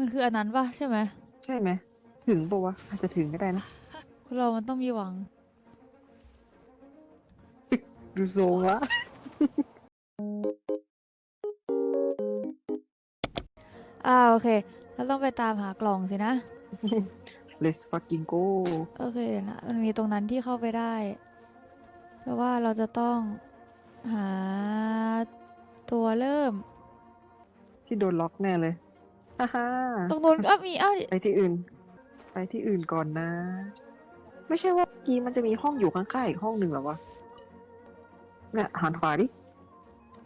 มันคืออันนั้นปะใช่ไหมใช่ไหม ถึงปะวะ อาจจะถึงก็ได้นะ คนเรามันต้องมีหวัง ดูทรงละอ่าโอเค เราต้องไปตามหากล่องสินะ let's fucking go โอเคเดี๋ยวนะ มันมีตรงนั้นที่เข้าไปได้แปลว่าเราจะต้องหาตัวเริ่ม ที่โดนล็อกแน่เลย ฮ่าฮ่าตรงนู้นก็มีเอ้าไปที่อื่น ไปที่อื่นก่อนนะ ไม่ใช่ว่าเมื่อกี้มันจะมีห้องอยู่ข้างๆอีกห้องหนึ่งเหรอวะเนี่ยหันขวาดิ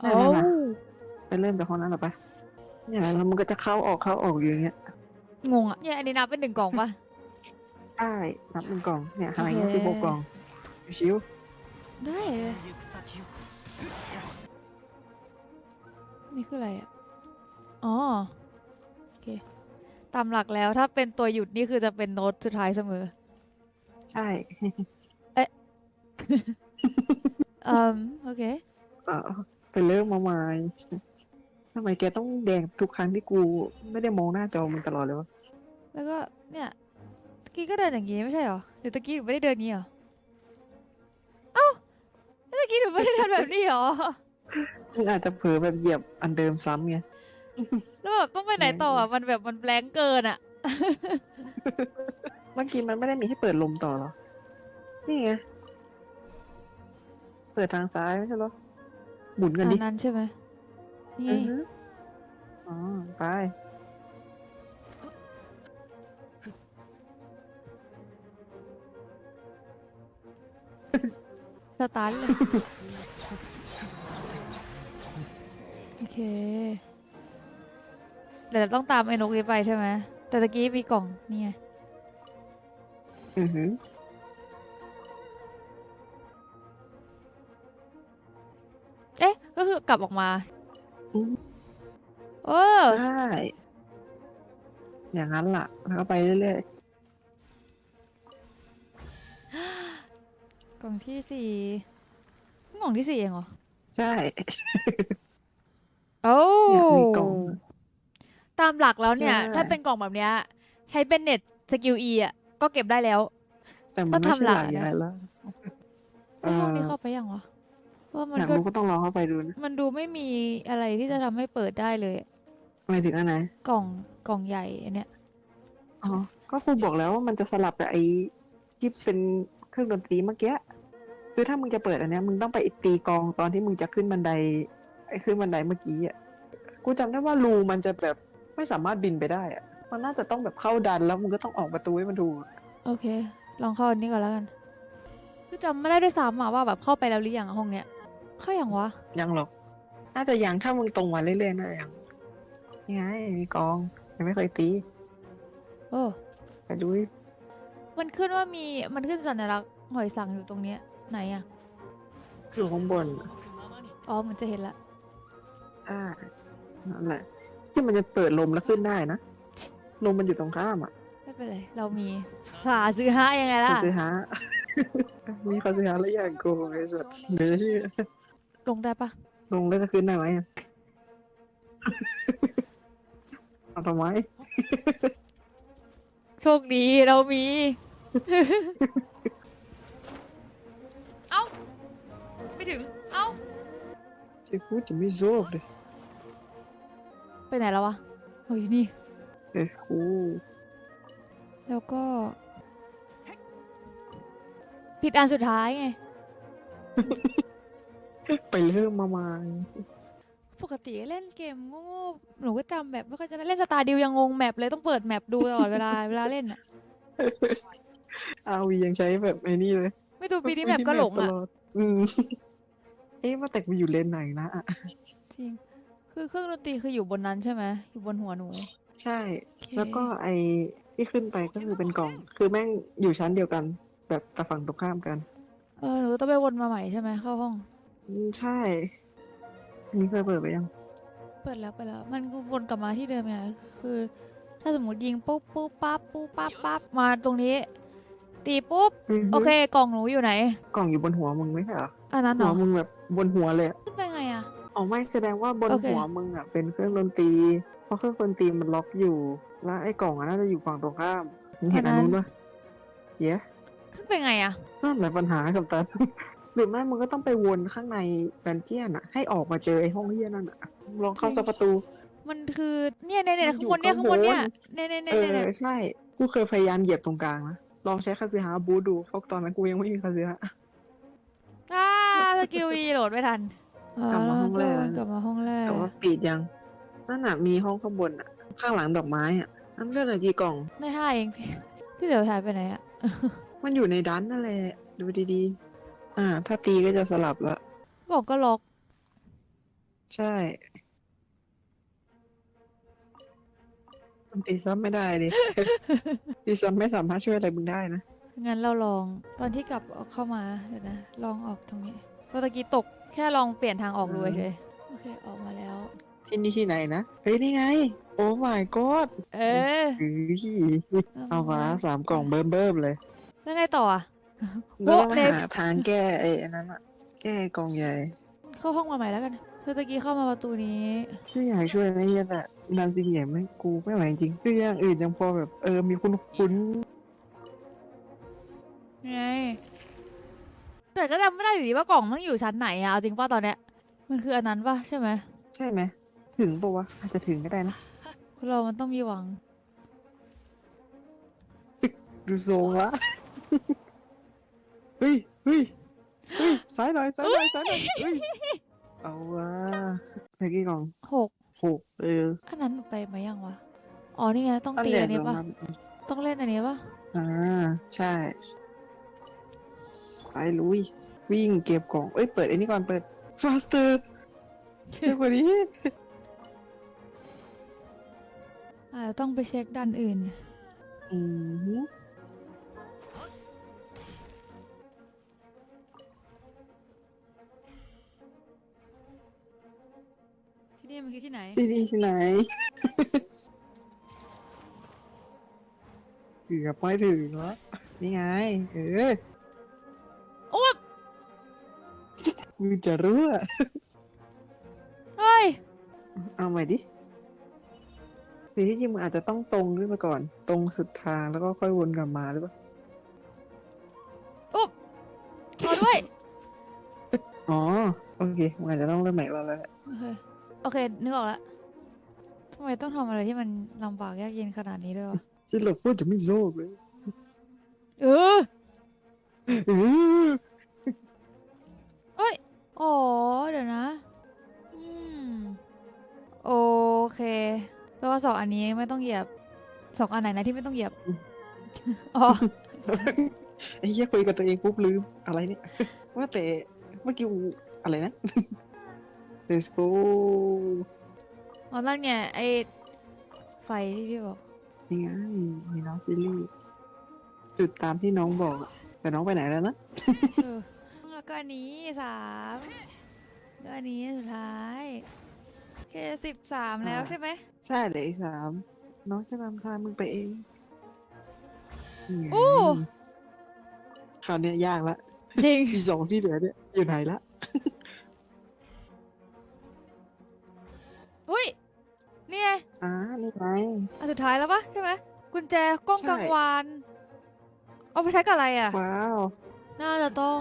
นั่โอ้นน่ะไปเริ่มจากห้องนั้นเหรอปะเนี่ยแล้วมันก็จะเข้าออกเข้าออกอยู่อย่างเงี้ยงงอะเนี่ยอันนี้นับเป็นหนึ่งกล่องปะได้นับหนึ่งกล่องเนี่ยหายโอเคสิบหกกล่องชิวได้เลยนี่คืออะไรอะอ๋อโอ เค ตามหลักแล้วถ้าเป็นตัวหยุดนี่คือจะเป็นโน้ตสุดท้ายเสมอ ใช่อืมโอเคเออไปเริ่มมาใหม่ทำไมแกต้องแดงทุกครั้งที่กูไม่ได้มองหน้าจอมึงตลอดเลยวะ แล้วก็เนี่ยตะกี้ก็เดินอย่างงี้ไม่ใช่เหรอหรือตะกี้หนูไม่ได้เดินอย่างงี้เหรอ เอ้าแล้วตะกี้หนูไม่ได้เดินแบบนี้เหรอ มึงอาจจะเผลอแบบเหยียบอันเดิมซ้ำไง แล้วแบบต้องไปไหนต่ออะมันแบบมันแบงเกินอะ เมื่อกี้มันไม่ได้มีให้เปิดลมต่อเหรอ นี่ไง เปิดทางซ้ายไม่ใช่เหรอ หมุนกันอัดินนั้นใช่ไหมนี่ไงอือฮึอ๋อ ไป สตาร์ทเลย โอเค เดี๋ยวเราต้องตามไอ้นกนี้ไปใช่ไหมแต่ตะกี้มีกล่องนี่ไงอือหือเอ๊ะก็คือกลับออกมาอืมเออใช่อย่างนั้นล่ะแล้วก็ไปเรื่อยกล่องที่สี่กล่องที่สี่เองเหรอ ๆ ใช่ โอ้เนี่ยมีกล่อง ตามหลักแล้วเนี่ย ใช่ ถ้าเป็นกล่องแบบเนี้ยใช้เป็นเน็ตสกิลอีอะก็เก็บได้แล้ว แต่มันไม่ก็ทำใช่หลัหกลักอย่างนะไรแล้วแล้วห้องนี้เอ่อเข้าไปยังวะว่ามันอยากก็รู้ก็ต้องลองเข้าไปดูนะมันดูไม่มีอะไรที่จะทำให้เปิดได้เลยอะหมายถึงอันไหนกล่องกล่องใหญ่อันเนี้ยอ๋อก็ครูบอกแล้วว่ามันจะสลับกับไอ้ที่เป็นเครื่องดนตรีเมื่อกี้คือถ้ามึงจะเปิดอันเนี้ยมึงต้องไปตีกลองตอนที่มึงจะขึ้นบันไดไอ้ขึ้นบันไดเมื่อกี้อะกูจำได้ว่ารูมันจะแบบ ไม่สามารถบินไปได้อะมันน่าจะต้องแบบเข้าดันแล้วมึงก็ต้องออกประตูให้มันถูกอะโอเค ลองเข้าอันนี้ก่อนแล้วกัน คือจำไม่ได้ด้วยซ้ำอะว่าแบบเข้าไปแล้วหรือยังอะห้องเนี้ย เข้าอย่างวะ ยังหรอก น่าจะยังถ้ามึงตรงมาเรื่อยๆน่าจะยังนี่ไงมีกลองยังไม่เคยตีโอ้ ไปดูดิมันขึ้นว่ามี มันขึ้นสัญลักษณ์หอยสังอยู่ตรงเนี้ย ไหนอะอยู่ข้างบนอ๋อ มันจะเห็นละ อ่านั่นแหละ ที่มันจะเปิดลมแล้วขึ้นได้นะ ลมมันอยู่ตรงข้ามอะ ไม่เป็นไร เรามีผ่าซื้อห้ายังไงล่ะ คาซึฮะ มีคาซึฮะแล้วอย่างโกงไอ้สัตว์เดี๋ยวชื่อลงได้ปะลงแล้วจะขึ้นได้ไหมอะเอาทำไม โชคดีเรามี เอ้า ไม่ถึง เอ้าจะพูดจะ ไม่โซบเลยไปไหนแล้ววะโอ้ยนี่เอสคูแล้วก็ ผิดอันสุดท้ายไง ไปเริ่มมาใหมาปกติเล่นเกมโง่ๆหนูก็จำแบบไม่ค่อยจะได้เล่นสตาร์ดิวยังงงแมปเลยต้องเปิดแมปดูตลอดเวลา เวลาเล่นอะอาวียังใช้แบบไอ้นี่เลยไม่ดูปีนี้แมปก็หลงตอะดอืมเอ๊ะว่าแต่กูอยู่เลนไหนนะอะจริง คือเครื่องดนตรีคืออยู่บนนั้นใช่ไหมอยู่บนหัวหนู ใช่โอเคแล้วก็ไอ้ที่ขึ้นไปก็คือเป็นกล่อง คือแม่งอยู่ชั้นเดียวกัน แบบแต่ฝั่งตรงข้ามกัน เออหนูต้องไปวนมาใหม่ใช่ไหมเข้าห้องอืมใช่อันนี่เคยเปิดไปยัง เปิดแล้วเปิดแล้ว มันก็วนกลับมาที่เดิมไงคือ ถ้าสมมติยิงปุ๊บปุ๊บปั๊บปุ๊บปั๊บปั๊บมาตรงนี้ ตีปุ๊บอือฮึโอเค กล่องหนูอยู่ไหน กล่องอยู่บนหัวมึงไม่ใช่เหรออันนั้นเหรหัวอมึงแบบบนหัวเลยอะขึ้นไปไง อะอ๋อไม่แสดงว่าบนโอเค หัวมึงอะเป็นเครื่องดนตรีพราะเครื่องดนตรีมันล็อกอยู่ แล้วไอ้กล่องอะน่าจะอยู่ฝั่งตรงข้ามมึงเห็นอันนู้นปะเย้ขึ้นไปไงอะนั่นแหละปัญหากับตัน หรือไม่มึงก็ต้องไปวนข้างในแบนเจียนอะให้ออกมาเจอไอ้ห้องเฮียนั่นอะลองเข้าสักประตู มันคือเนี่ยเนี่ยเนี่ยมันข้าองยู่บนเนี่ยข้าข้างงบบน นเนี่ยเนี่ยเนี่ยเนี่ยเอเนี่ยอใช่ กูเคยพยายามเหยียบตรงกลางนะลองใช้คาซึฮะบูทดูเพราะตอนนั้นกูยังไม่มีคาซึฮะอ่าสกิลอีโหลดไม่ทัน กลับมาห้องแรก กลับมาห้องแรก แต่ว่าปิดยังนั่นน่ะมีห้องข้างบนอะข้างหลังดอกไม้อะนั่นเลือกอะไรกี่กล่อง ได้ห้าเองที่เหลือหายไปไหนอะมันอยู่ในดันนั่นแหละดูดีๆ อ่า ถ้าตีก็จะสลับละบอกก็ล็อก ใช่มันตีซ้ำไม่ได้ดิ ตีซ้ำไม่สามารถช่วยอะไรมึงได้นะงั้นเราลองตอนที่กลับเข้ามาเดี๋ยวนะ ลองออกตรงนี้ตัวตะกี้ตก แค่ลองเปลี่ยนทางออกดูอืมเฉยโอเคออกมาแล้ว ที่นี่ที่ไหนนะ เฮ้ย นี่ไง โอ้ my god เอออือเอาวะสามกล่องเบิ่มเบิ่มๆเลยแล้วไงต่ออะแล้วต้องโบ๊ะหา next ทางแก้ไอ้อันนั้นอะแก้กล่องใหญ่ เข้าห้องมาใหม่แล้วกันตัวตะกี้เข้ามาประตูนี้ช่วยอยากช่วยนะเฮียแต่นานจริงอย่างไม่กูไม่ไหวจริงคืออย่างอื่นยังพอแบบเออมีคุณคุ้นไง แต่ก็จำไม่ได้อยู่ดีว่ากล่องมันอยู่ชั้นไหนอะเอาจริงป่ะตอนเนี้ยมันคืออันนั้นป่ะใช่ไหมใช่ไหม ถึงปะวะ อาจจะถึงก็ได้นะ คนเรามันต้องมีหวัง ดูทรงละเฮ้ยเฮ้ยเฮ้ยซ้ายหน่อยซ้ายหน่อยซ้ายหน่อยเฮ้ย เอาวะเมื่อกี้กล่องหกหกเอออันนั้นไปมายังวะ อ๋อนี่ไงต้องตีใหญ่อันนี้ลงป่ะมาต้องเล่นอันนี้ป่ะ อ่า ใช่ ไปลุย วิ่งเก็บกล่อง เอ้ยเปิดไอ้นี่ก่อนเปิด faster เร็วกว่านี้อาจจะต้องไปเช็คด้านอื่น อืมที่นี่มันคือที่ไหน ที่นี่ที่ไหน เกือบไม่ถึงแล้วนี่ไง เออ มึงจะรู้อะเฮ้ย เอาใหม่ดิหรือที่จริงมึงอาจจะต้องตรงขึ้นมาก่อน ตรงสุดทางแล้วก็ค่อยวนกลับมาหรือเปล่าอุ๊บขอด้วย อ๋อ โอเคมึงอาจจะต้องเริ่มใหม่แล้วแหละโอเค โอเค นึกออกแล้วทำไมต้องทำอะไรที่มันลำบากยากเย็นขนาดนี้ด้วยวะฉันหลบพูดจะไม่โซ่เลย เออ เออเอ้ยอ๋อ เดี๋ยวนะอืมโอเคแปลว่าสองอันนี้ไม่ต้องเหยียบสองอันไหนนะที่ไม่ต้องเหยียบ อ๋อ ไอ้เหี้ยคุยกับตัวเองปุ๊บลืมอะไรเนี่ย ว่าแต่เมื่อกี้กูอะไรนะ Let's go อ๋อนั่นไงไอไฟที่พี่บอกนี่ไงมีน้องซิลลี่จุดตามที่น้องบอกอะแต่น้องไปไหนแล้วนะ เออ แล้วก็อันนี้สามแล้วอันนี้สุดท้ายโอเคสิบสามแล้วอ่าใช่ไหมใช่เลยสามน้องจะนำทางมึงไปเองนี่ไงอู้คราวเนี้ยยากละจริง อีสองที่เหลือเนี่ยอยู่ไหนละอุ้ยนี่ไงอ่านี่ไงอันสุดท้ายแล้วปะใช่ไหมกุญแจกล้องใช่กลางวาน เอาไปใช้กับอะไรอะ ว้าว น่าจะต้อง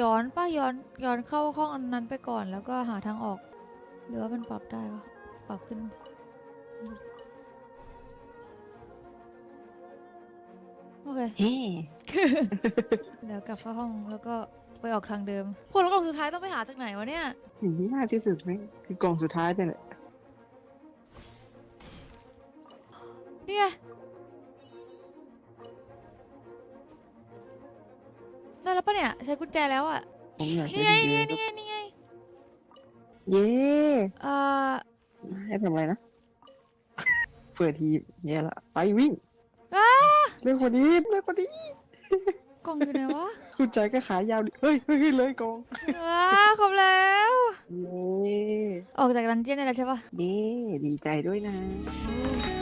ย้อนป้าย้อนย้อนเข้าห้องอันนั้นไปก่อนแล้วก็หาทางออก หรือว่ามันปรับได้ปะปรับขึ้น โอเคเฮ้ เดี๋ยวกลับเข้าห้องแล้วก็ไปออกทางเดิมผลแล้วกล่องสุดท้ายต้องไปหาจากไหนวะเนี่ย สิ่งที่ยากที่สุดไหมคือกล่องสุดท้ายเนี่ยแหละนี่ไได้แล้วปะเนี่ย ใช้กุญแจแล้วอะผมอยากนี่ใช้ไงดีนี่ไงนี่ไงนี่ไงเย้เอ่อให้ทำอะไรนะ เปิดทีแย่ละไปวิ่งอ้าเร็วกว่านี้เร็วกว่านี้กล่องอยู่ไหนวะคุณใจก็ขายาวดิเฮ้ยเฮ้ยเฮ้ยเลยกองว้าครบแล้วเย้ออกจากดันเจี้ยนได้แล้วใช่ปะเย้ดีใจด้วยนะโอ้